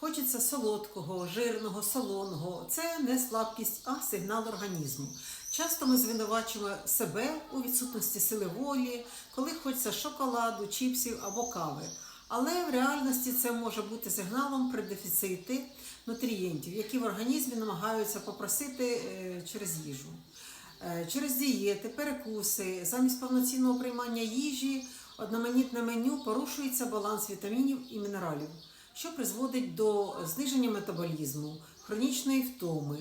Хочеться солодкого, жирного, солоного. Це не слабкість, а сигнал організму. Часто ми звинувачуємо себе у відсутності сили волі, коли хочеться шоколаду, чіпсів або кави. Але в реальності це може бути сигналом про дефіцити нутрієнтів, які в організмі намагаються попросити е, через їжу. Е, Через дієти, перекуси, замість повноцінного приймання їжі, одноманітне меню порушується баланс вітамінів і мінералів, що призводить до зниження метаболізму, хронічної втоми,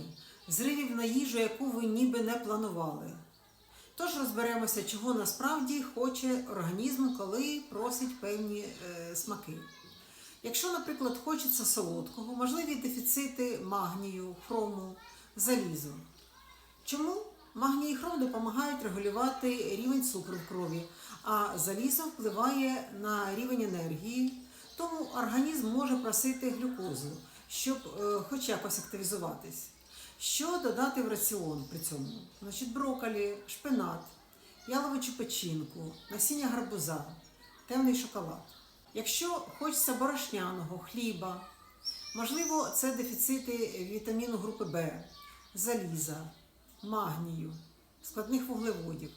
зривів на їжу, яку ви ніби не планували. Тож розберемося, чого насправді хоче організм, коли просить певні е, смаки. Якщо, наприклад, хочеться солодкого, можливі дефіцити магнію, хрому, залізу. Чому магній і хром допомагають регулювати рівень цукру в крові, а залізо впливає на рівень енергії, тому організм може просити глюкозу, щоб е, хоч якось активізуватись. Що додати в раціон при цьому? Значить, брокколі, шпинат, яловичу печінку, насіння гарбуза, темний шоколад. Якщо хочеться борошняного, хліба, можливо, це дефіцити вітаміну групи В, заліза, магнію, складних вуглеводів.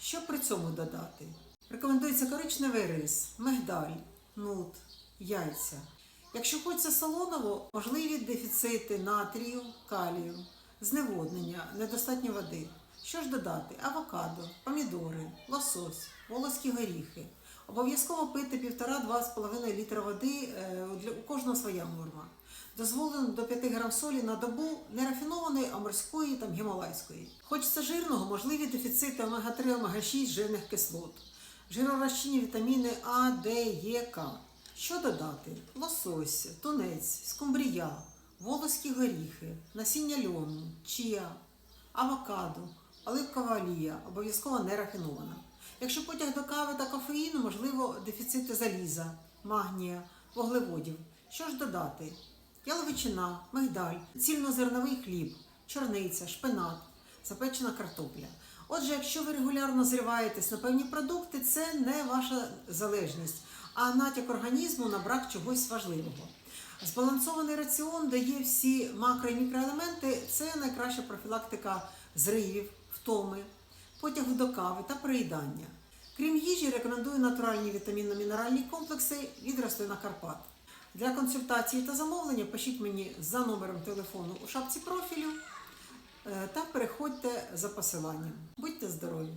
Що при цьому додати? Рекомендується коричневий рис, мигдаль, нут, яйця. Якщо хочеться солоного, можливі дефіцити натрію, калію, зневоднення, недостатньо води. Що ж додати? Авокадо, помідори, лосось, волоські горіхи. Обов'язково пити 1,5-2,5 літра води е, для у кожного своя норма. Дозволено до 5 грам солі на добу не рафінованої, а морської там гімалайської. Хочеться жирного, можливі дефіцити омега-3, омега-6 жирних кислот, жиророзчинні вітаміни А, Д, Е, К. Що додати? Лосось, тунець, скумбрія, волоські горіхи, насіння льону, чія, авокадо, оливкова олія, обов'язково не рафінована. Якщо потяг до кави та кофеїну, можливо, дефіцити заліза, магнія, вуглеводів. Що ж додати? Яловичина, мигдаль, цільнозерновий хліб, чорниця, шпинат, запечена картопля. Отже, якщо ви регулярно зриваєтесь на певні продукти, це не ваша залежність, а натяк організму на брак чогось важливого. Збалансований раціон дає всі макро і мікроелементи. Це найкраща профілактика зривів, втоми, потягу до кави та переїдання. Крім їжі, рекомендую натуральні вітамінно-мінеральні комплекси від рослина Карпат. Для консультації та замовлення пишіть мені за номером телефону у шапці профілю та переходьте за посиланням. Будьте здорові!